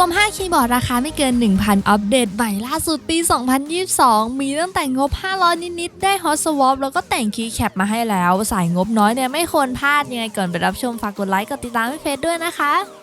วม 5 คีย์บอร์ดราคาไม่เกิน 1,000 อัปเดตใหม่ล่าสุดปี 2022 มีตั้งแต่งบ 500 นิด ๆ ได้ฮอตสวอปแล้วก็แต่งคีย์แคปมาให้แล้ว สายงบน้อยเนี่ยไม่ควรพลาดยังไงก่อนไปรับชมฝากกดไลค์กดติดตามให้เฟซด้วยนะคะ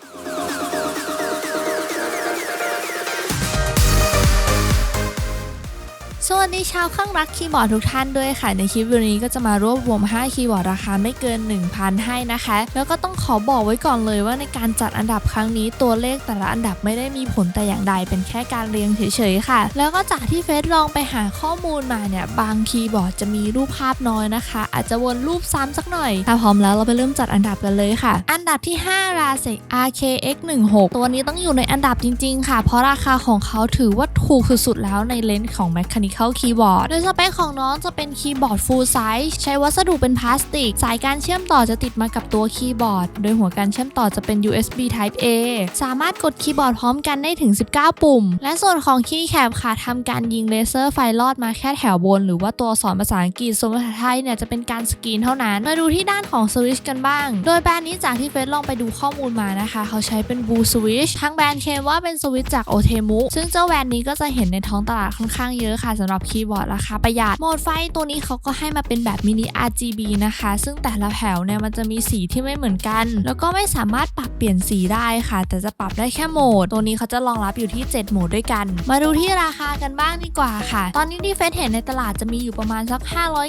สวัสดีชาวข้างรักคีย์บอร์ดทุกท่านด้วยค่ะ ในคลิปวิดีโอนี้ก็จะมารวบรวม 5 คีย์บอร์ดราคาไม่เกิน 1,000 ให้นะคะ แล้วก็ต้องขอบอกไว้ก่อนเลยว่าในการจัดอันดับครั้งนี้ตัวเลขแต่ละอันดับไม่ได้มีผลแต่อย่างใดเป็นแค่การเรียงเฉยๆค่ะ แล้วก็จากที่เฟซลองไปหาข้อมูลมาเนี่ยบางคีย์บอร์ดจะมีรูปภาพน้อยนะคะ อาจจะวนรูปซ้ำสักหน่อยถ้าพร้อมแล้วเราไปเริ่มจัดอันดับกันเลยค่ะ อันดับที่ 5 ราเซ RKX 16 ตัวนี้ต้องอยู่ในอันดับจริง ๆ ค่ะ เพราะราคาของเขาถือว่าถูกสุดๆแล้วในเลนส์ของ Mechanical Keyboard โดยสเปคของน้องจะเป็นคีย์บอร์ด full size ใช้วัสดุเป็นพลาสติก สายการเชื่อมต่อจะติดมากับตัวคีย์บอร์ด โดยหัวการเชื่อมต่อจะเป็น USB Type A สามารถกดคีย์บอร์ดพร้อมกันได้ถึง 19 ปุ่ม และส่วนของคีย์แคปค่ะทำการยิงเลเซอร์ไฟลอดมาแค่แถวบน หรือว่าตัวสอนภาษาอังกฤษส่วนภาษาไทยเนี่ยจะเป็นการสกรีนเท่านั้น มาดูที่ด้านของสวิชกันบ้าง โดยแบรนด์นี้จากที่เฟซลองไปดูข้อมูลมานะคะ เขาใช้เป็นบูสวิชทั้งแบรนด์เคมว่าเป็นสวิชจากโอเทมุซึ่งเจ้าแบรนด์นี้ก็จะเห็นในท้องตลาดค่อนข้างเยอะค่ะสำหรับคีย์บอร์ดราคาประหยัดโหมดไฟตัวนี้เขาก็ให้มาเป็นแบบมินิ RGB นะคะ ซึ่งแต่ละแถวเนี่ยมันจะมีสีที่ไม่เหมือนกัน แล้วก็ไม่สามารถปรับเปลี่ยนสีได้ค่ะ แต่จะปรับได้แค่โหมด ตัวนี้เขาจะรองรับอยู่ที่ 7 โหมดด้วยกัน มาดูที่ราคากันบ้างดีกว่าค่ะ ตอนนี้ที่เฟซเห็นในตลาดจะมีอยู่ประมาณสัก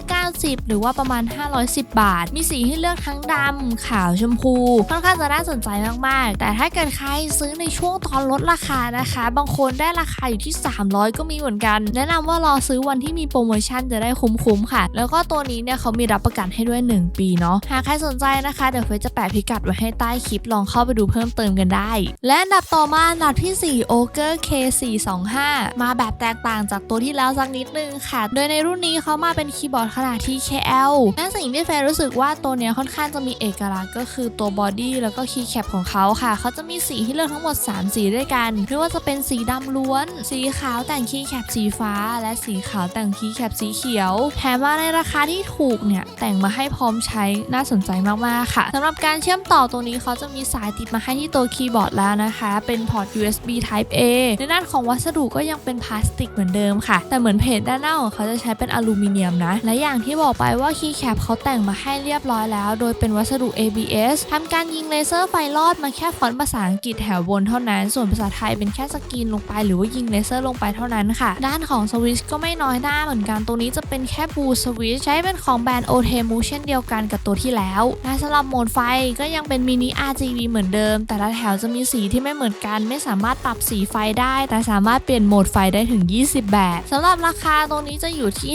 590 หรือว่าประมาณ 510 บาท มีสีให้เลือกทั้งดำขาวชมพูค่อนข้างจะน่าสนใจมากๆ แต่ถ้าเกิดใครซื้อในช่วงตอนลดราคานะคะ บางคนได้ราคาอยู่ที่ 300 ก็มีเหมือนกัน แนะนำว่ารออซื้อวันที่มีโปรโมชั่นจะได้คุ้มๆค่ะ แล้วก็ตัวนี้เนี่ยเขามีรับประกันให้ด้วย 1 ปีเนาะ หากใครสนใจนะคะ เดี๋ยวเฟซจะแปะพิกัดไว้ให้ใต้คลิปลองเข้าไปดูเพิ่มเติมกันได้ และอันดับต่อมาอันดับที่ 4 o g e r K425 มาแบบแตกต่างจากตัวที่แล้วสักนิดนึงค่ะ โดยในรุ่นนี้เขามาเป็นคีย์บอร์ดขนาด TKL และสิ่งที่เฟซรู้สึกว่าตัวเนี้ยค่อนข้างจะมีเอกลักษณ์ก็คือตัวบอดี้แล้วก็คีย์แคปของเขาค่ะ เขาจะมีสีให้เลือกทั้งหมด 3 สีด้วยกันไม่ว่าจะเป็นสีดำล้วน สีขาวแต่งคีย์แคปสีฟ้าและสีขาวแต่งคีย์แคปสีเขียว แถมมาในราคาที่ถูกเนี่ย แต่งมาให้พร้อมใช้น่าสนใจมาก ๆ ค่ะสำหรับการเชื่อมต่อตัวนี้เขาจะมีสายติดมาให้ที่ตัวคีย์บอร์ดแล้วนะคะ เป็นพอร์ต USB Type A ในด้านของวัสดุก็ยังเป็นพลาสติกเหมือนเดิมค่ะ แต่เหมือนเพจด้านหน้าของเขาจะใช้เป็นอลูมิเนียมนะ และอย่างที่บอกไปว่าคีย์แคปเขาแต่งมาให้เรียบร้อยแล้ว โดยเป็นวัสดุ ABS ทำการยิงเลเซอร์ไฟลอดมาแค่ฟอนต์ภาษาอังกฤษแถวบนเท่านั้น ส่วนภาษาไทยเป็นแค่สกรีนลงไป หรือว่ายิงเลเซอร์ลงไปเท่านั้นค่ะ ด้านของสวิชก็ไม่น้อยหน้าเหมือนกันตัวนี้จะเป็นแค่บูสวิชใช้เป็นของแบรนด์โอเทมูเช่นเดียวกันกับตัวที่แล้วและสำหรับโหมดไฟก็ยังเป็นมินิ RGB เหมือนเดิม แต่ละแถวจะมีสีที่ไม่เหมือนกัน ไม่สามารถปรับสีไฟได้ แต่สามารถเปลี่ยนโหมดไฟได้ถึง 20 แบบสำหรับราคาตรงนี้จะอยู่ที่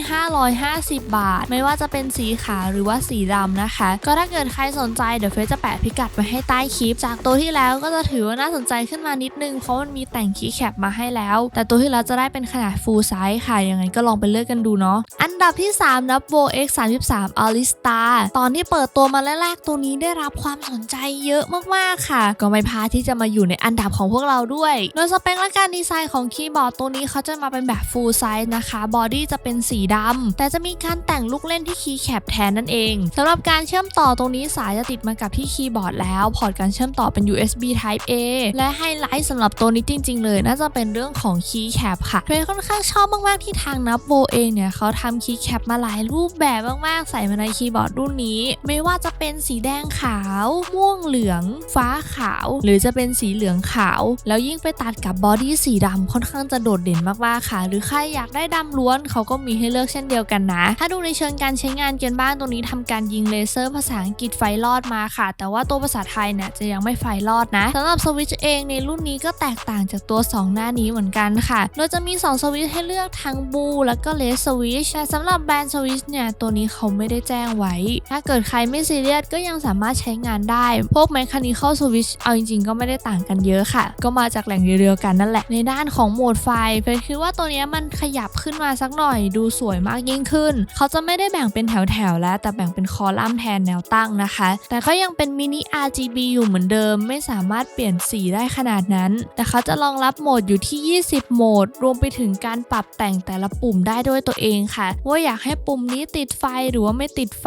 550 บาท ไม่ว่าจะเป็นสีขาวหรือว่าสีดำนะคะ ก็ถ้าเกิดใครสนใจเดี๋ยวเฟซจะแปะพิกัดไว้ให้ใต้คลิป จากตัวที่แล้วก็จะถือว่าน่าสนใจขึ้นมานิดนึงเพราะมันมีแต่งคีย์แคปมาให้แล้ว แต่ตัวที่แล้วจะได้เป็นขนาด full size ค่ะยังไงก็ลองไปเลือกกันดูเนาะอันดับที่ 3 นับ v o X 33 a l i s t a ตอนที่เปิดตัวมาแรกๆ ตัวนี้ได้รับความสนใจเยอะมากๆค่ะ ก็ไม่พลาดที่จะมาอยู่ในอันดับของพวกเราด้วย โดยสเปคและการดีไซน์ของคีย์บอร์ดตัวนี้เขาจะมาเป็นแบบ full size นะคะบอดี้จะเป็นสีดำแต่จะมีการแต่งลูกเล่นที่คีย์แคปแทนนั่นเองสำหรับการเชื่อมต่อตรงนี้สายจะติดมากับที่คีย์บอร์ดแล้วพอร์ตการเชื่อมต่อเป็น USB Type A และไฮไลท์สำหรับตัวนี้จริง ๆ เลย น่าจะเป็นเรื่องของคีย์แคปค่ะเฟรค่อนข้างชอบมากๆที่ทางนับโบเองเนี่ยเขาทำคีย์แคปมาหลายรูปแบบมากๆ ใส่มาในคีย์บอร์ดรุ่นนี้ ไม่ว่าจะเป็นสีแดงขาว ม่วงเหลือง ฟ้าขาว หรือจะเป็นสีเหลืองขาว แล้วยิ่งไปตัดกับบอดี้สีดำค่อนข้างจะโดดเด่นมากๆค่ะ หรือใครอยากได้ดำล้วนเขาก็มีให้เลือกเช่นเดียวกันนะ ถ้าดูในเชิงการใช้งานเกันบ้างตรงนี้ทำการยิงเลเซอร์ภาษาอังกฤษไฟลอดมาค่ะ แต่ว่าตัวภาษาไทยเนี่ยจะยังไม่ไฟลอดนะสำหรับสวิตช์เองในรุ่นนี้ก็แตกต่างจากตัว 2 หน้านี้เหมือนกันค่ะ โดยจะมี 2 สวิตช์ให้เลือกทั้งบูแล้วก็เลสสวิชแต่สำหรับแบรนด์สวิชเนี่ยตัวนี้เขาไม่ได้แจ้งไว้ ถ้าเกิดใครไม่ซีเรียสก็ยังสามารถใช้งานได้ พวก Mechanical Switch เอาจริงๆ ก็ไม่ได้ต่างกันเยอะค่ะ ก็มาจากแหล่งเดียวกันนั่นแหละ ในด้านของโหมดไฟเฟซคิดว่าตัวนี้มันขยับขึ้นมาสักหน่อย ดูสวยมากยิ่งขึ้น เขาจะไม่ได้แบ่งเป็นแถวๆแล้ว แต่แบ่งเป็นคอลัมน์แทนแนวตั้งนะคะ แต่ก็ยังเป็นมินิ RGB อยู่เหมือนเดิม ไม่สามารถเปลี่ยนสีได้ขนาดนั้น แต่เขาจะรองรับโหมดอยู่ที่ 20 โหมด รวมไปถึงการปรับแต่งแต่ละปุ่มได้ด้วยตัวเองค่ะ ว่าอยากให้ปุ่มนี้ติดไฟหรือว่าไม่ติดไฟ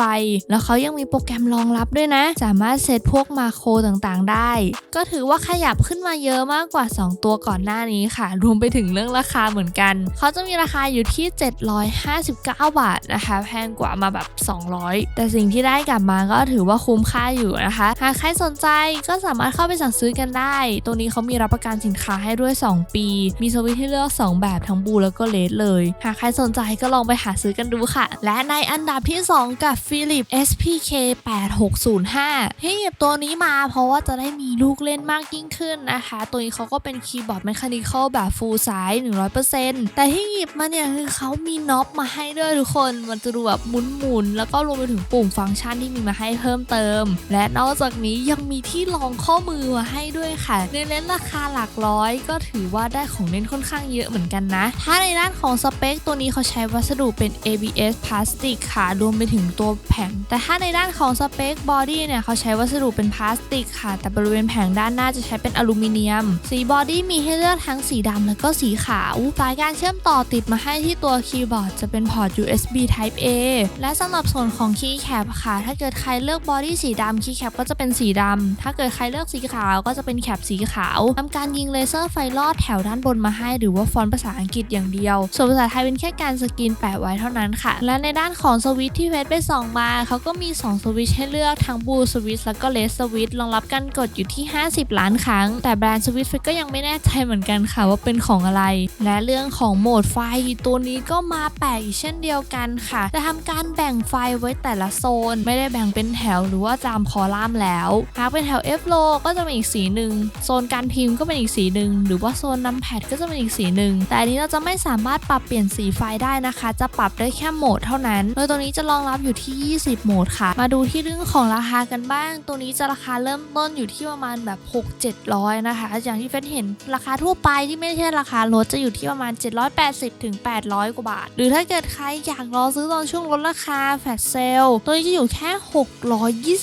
แล้วเขายังมีโปรแกรมรองรับด้วยนะ สามารถเซตพวกมาโครต่างๆ ได้ ก็ถือว่าขยับขึ้นมาเยอะมากกว่า 2 ตัวก่อนหน้านี้ค่ะ รวมไปถึงเรื่องราคาเหมือนกัน เขาจะมีราคาอยู่ที่ 759 บาทนะคะ แพงกว่ามาแบบ 200 แต่สิ่งที่ได้กลับมาก็ถือว่าคุ้มค่าอยู่นะคะ หากใครสนใจก็สามารถเข้าไปสั่งซื้อกันได้ ตัวนี้เขามีรับประกันสินค้าให้ด้วย 2 ปี มีสวิตช์ให้เลือก 2 แบบทั้งบูแล้วก็เลดเลยหากใครสนใจก็ลองไปหาซื้อกันดูค่ะ และในอันดับที่ 2 กับ Philip SPK 8605ที่หยิบตัวนี้มาเพราะว่าจะได้มีลูกเล่นมากยิ่งขึ้นนะคะ ตัวนี้เขาก็เป็นคีย์บอร์ด m e c h a n i c a l แบบ full size 100%แต่ที่หยิบมาเนี่ยคือเขามีน็อปมาให้ด้วยทุกคน มันจะดูแบบหมุนๆ แล้วก็รวมไปถึงปุ่มฟังก์ชันที่มีมาให้เพิ่มเติม และนอกจากนี้ยังมีที่รองข้อมือมาให้ด้วยค่ะในเลนราคาหลักร้อยก็ถือว่าได้ของเล่นค่อนข้างเยอะเหมือนกันนะ ถ้าในด้านของสเปคตัวนี้เขาใช้วัสดุเป็น ABS พลาสติกค่ะ รวมไปถึงตัวแผง แต่ถ้าในด้านของสเปคบอดี้เนี่ยเขาใช้วัสดุเป็นพลาสติกค่ะ แต่บริเวณแผงด้านหน้าจะใช้เป็นอลูมิเนียม สีบอดี้มีให้เลือกทั้งสีดำแล้วก็สีขาว สายการเชื่อมต่อติดมาให้ที่ตัวคีย์บอร์ดจะเป็นพอร์ต USB Type A และสำหรับส่วนของคีย์แคปค่ะ ถ้าเกิดใครเลือกบอดี้สีดำคีย์แคปก็จะเป็นสีดำ ถ้าเกิดใครเลือกสีขาวก็จะเป็นแคปสีขาวทำการยิงเลเซอร์ไฟลอดแถวด้านบนมาให้ หรือว่าฟอนต์ภาษาอังกฤษอย่างเดียวส่วนภาษาไทยเป็นแค่การสกรีนแปะไว้เท่านั้นค่ะ และในด้านของสวิตที่เพชรไปส่องมาเขาก็มี 2 สวิตให้เลือกทั้งบูสวิตแล้วก็เลสสวิตรองรับการกดอยู่ที่ 50 ล้านครั้ง แต่แบรนด์สวิตเฟก็ยังไม่แน่ใจเหมือนกันค่ะว่าเป็นของอะไร และเรื่องของโหมดไฟตัวนี้ก็มาแปลกอีกเช่นเดียวกันค่ะ จะทำการแบ่งไฟไว้แต่ละโซน ไม่ได้แบ่งเป็นแถวหรือว่าจามคอลัมน์แล้วหากเป็นแถว F low ก็จะเป็นอีกสีหนึ่งโซนการพิมพ์ก็เป็นอีกสีหนึ่งหรือว่าโซนนำแพดก็จะเป็นอีกสีหนึ่งแต่นนี้เราจะไม่สามารถปรับเปลี่ยนสีไฟได้นะคะ จะปรับได้แค่โหมดเท่านั้น โดยตัวนี้จะรองรับอยู่ที่ 20 โหมดค่ะ มาดูที่เรื่องของราคากันบ้าง ตัวนี้จะราคาเริ่มต้นอยู่ที่ประมาณแบบ 6 700 นะคะ อย่างที่เฟซเห็นราคาทั่วไปที่ไม่ใช่ราคาลดจะอยู่ที่ประมาณ 780ถึง800 กว่าบาท หรือถ้าเกิดใครอยากรอซื้อตอนช่วงลดราคาแฟลชเซลตัวนี้จะอยู่แค่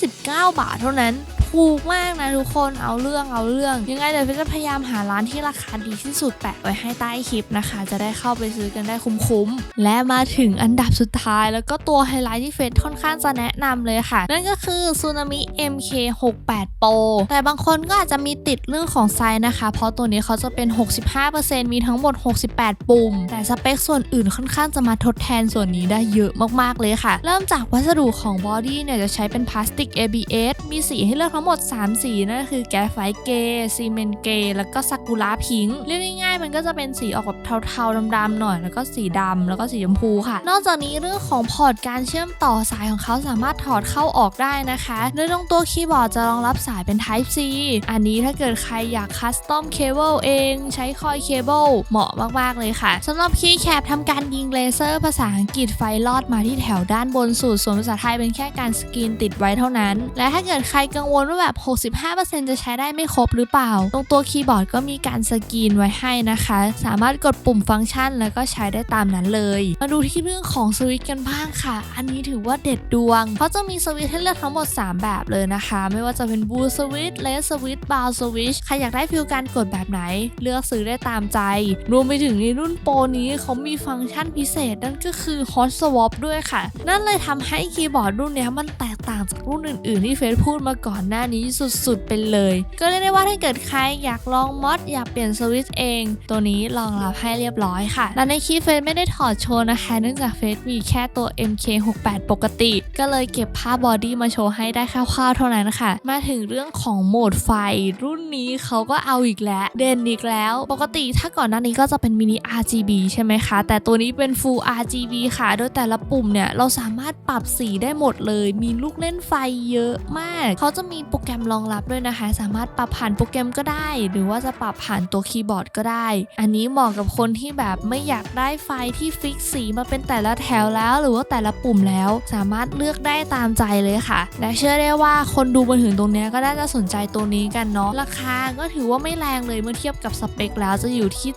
629 บาทเท่านั้น ถูกมากนะทุกคนเอาเรื่องเอาเรื่อง ยังไงเดี๋ยวเฟซจะพยายามหาร้านที่ราคาดีที่สุดแปะไว้ให้ใต้คลิปนะคะ จะได้เข้าไปซื้อกันได้คุ้มๆ และมาถึงอันดับสุดท้าย แล้วก็ตัวไฮไลท์ที่เฟซค่อนข้างจะแนะนำเลยค่ะ นั่นก็คือซูนามิ MK68 Pro แต่บางคนก็อาจจะมีติดเรื่องของไซส์นะคะ เพราะตัวนี้เขาจะเป็น 65%มีทั้งหมด 68 ปุ่ม แต่สเปคส่วนอื่นค่อนข้างจะมาทดแทนส่วนนี้ได้เยอะมากๆเลยค่ะ เริ่มจากวัสดุของบอดี้เนี่ยจะใช้เป็นพลาสติก ABS มีสีให้เลือกทั้งหมด 3 สีนั่นก็คือแกไฟเกย์ซีเมนเกย์แล้วก็ซากุระพิงค์เรียกง่ายๆ มันก็จะเป็นสีออกแบบเทาๆดำๆหน่อย แล้วก็สีดำแล้วก็สีชมพูค่ะ นอกจากนี้เรื่องของพอร์ตการเชื่อมต่อสายของเขาสามารถถอดเข้าออกได้นะคะโดยตรงตัวคีย์บอร์ดจะรองรับสายเป็น Type C อันนี้ถ้าเกิดใครอยากคัสตอมเคเบิลเองใช้คอยเคเบิลเหมาะมากๆเลยค่ะสำหรับคีย์แคปทำการยิงเลเซอร์ภาษาอังกฤษไฟลอดมาที่แถวด้านบนสุดส่วนภาษาไทยเป็นแค่การสกรีนติดไว้เท่านั้น และถ้าเกิดใครกังวลว่าแบบ 65%จะใช้ได้ไม่ครบหรือเปล่า ตรงตัวคีย์บอร์ดก็มีการสกรีนไว้ให้นะคะ สามารถกดปุ่มฟังก์ชันแล้วก็ใช้ได้ตามนั้นเลย มาดูที่เรื่องของสวิตช์กันบ้างค่ะ อันนี้ถือว่าเด็ดดวงเพราจะมีสวิตช์ให้เลือกทั้งหมด 3 แบบเลยนะคะ ไม่ว่าจะเป็นบูสวิตช์เลสสวิตช์บาวสวิตช์ใครอยากได้ฟิลการกดแบบไหน เลือกซื้อได้ตามใจ รวมไปถึงในรุ่นโปรนี้เขามีฟังก์ชันพิเศษนั่นก็คือ Hot Swap ด้วยค่ะ นั่นเลยทำให้คีย์บอร์ดรุ่นนี้มันแตกต่างจากรุ่นอื่น ๆ ที่เฟซพูดมาก่อนหน้านี้สุดๆไปเลย ก็เรียกได้ว่าถ้าเกิดใครอยากลองมอดอยากเปลี่ยนสวิตช์เอง ตัวนี้รองรับให้เรียบร้อยค่ะและในคลิปเฟซไม่ได้ถอดโชว์นะคะ เนื่องจากเฟซมีแค่ตัว MK68 ปกติ ก็เลยเก็บภาพบอดี้มาโชว์ให้ได้คร่าวๆเท่านั้นค่ะมาถึงเรื่องของโหมดไฟ รุ่นนี้เขาก็เอาอีกแล้วเด่นอีกแล้ว ปกติถ้าก่อนหน้านี้ก็จะเป็นมินิ RGB ใช่ไหมคะ แต่ตัวนี้เป็น Full RGB ค่ะ โดยแต่ละปุ่มเนี่ย เราสามารถปรับสีได้หมดเลย มีลูกเล่นไฟเยอะมาก เขาจะมีโปรแกรมรองรับด้วยนะคะ สามารถปรับผ่านโปรแกรมก็ได้ หรือว่าจะปรับผ่านตัวคีย์บอร์ดก็ได้ อันนี้เหมาะกับคนที่แบบไม่อยากได้ไฟที่ฟิกสีมาเป็นแต่ละแถวแล้ว หรือว่าแต่ละปุ่มแล้ว สามารถเลือกได้ตามใจเลยค่ะ และเชื่อได้ว่าคนดูมาถึงตรงนี้ก็น่าจะสนใจตัวนี้กันเนาะราคาก็ถือว่าไม่แรงเลยเมื่อเทียบกับสเปคแล้วจะอยู่ที่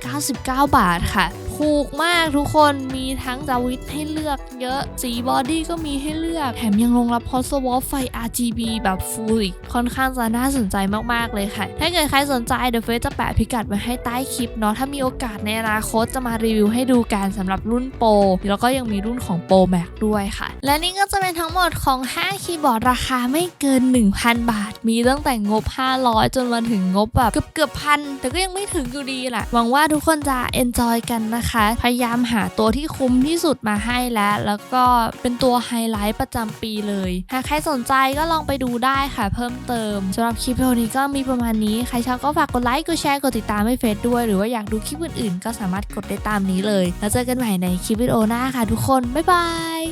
799 บาทค่ะ ถูกมากทุกคนมีทั้งจาวิตให้เลือกเยอะสีบอดี้ก็มีให้เลือก แถมยังรองรับพอสวอฟไฟ RGB แบบฟูลอีกค่อนข้างจะน่าสนใจมาก ๆ เลยค่ะ ถ้าเกิดใครสนใจเดี๋ยวเฟซจะแปะพิกัดไว้ให้ใต้คลิปเนาะถ้ามีโอกาสในอนาคตจะมารีวิวให้ดูกันสำหรับรุ่นโปรแล้วก็ยังมีรุ่นของโปรแม็กด้วยค่ะ และนี่ก็จะเป็นทั้งหมดของ5คีย์บอร์ดราคาไม่เกิน 1,000 บาท มีตั้งแต่งบ 500 จนมาถึงงบแบบเกือบเกือบพันแต่ก็ยังไม่ถึงอยู่ดีแหละหวังว่าทุกคนจะ enjoy กันนะคะนะคะ พยายามหาตัวที่คุ้มที่สุดมาให้แล้ว แล้วก็เป็นตัวไฮไลท์ประจำปีเลย หากใครสนใจก็ลองไปดูได้ค่ะ เพิ่มเติมสำหรับคลิปวิดีโอนี้ก็มีประมาณนี้ ใครชอบก็ฝากกดไลค์ กดแชร์ กดติดตามให้เฟซด้วย หรือว่าอยากดูคลิปอื่นๆ ก็สามารถกดได้ตามนี้เลย แล้วเจอกันใหม่ในคลิปวิดีโอหน้าค่ะทุกคน บ๊ายบาย